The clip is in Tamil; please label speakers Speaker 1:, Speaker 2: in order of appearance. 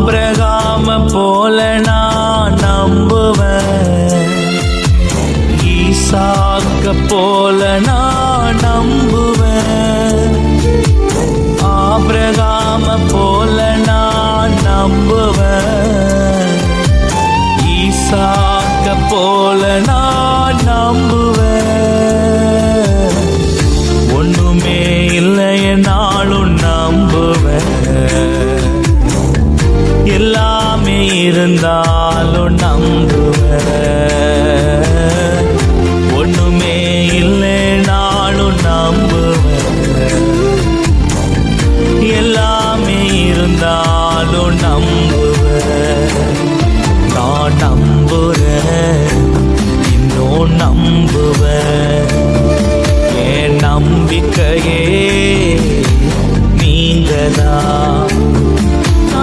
Speaker 1: ஆபிரகாம போல நான் நம்புவேன். ஈசாக்க போல நான் நம்புவேன். ஆபிரகாம போல நான் நம்புவேன். ஈசாக்க போல நான் நம்புவேன். இருந்தாலும் நம்புவேன். ஒண்ணுமே இல்லை நானும் நம்புவேன். எல்லாமே இருந்தாலும் நம்புவேன். நான் நம்புறேன் இன்னும் நம்புவேன். என் நம்பிக்கையே நீங்கதான்.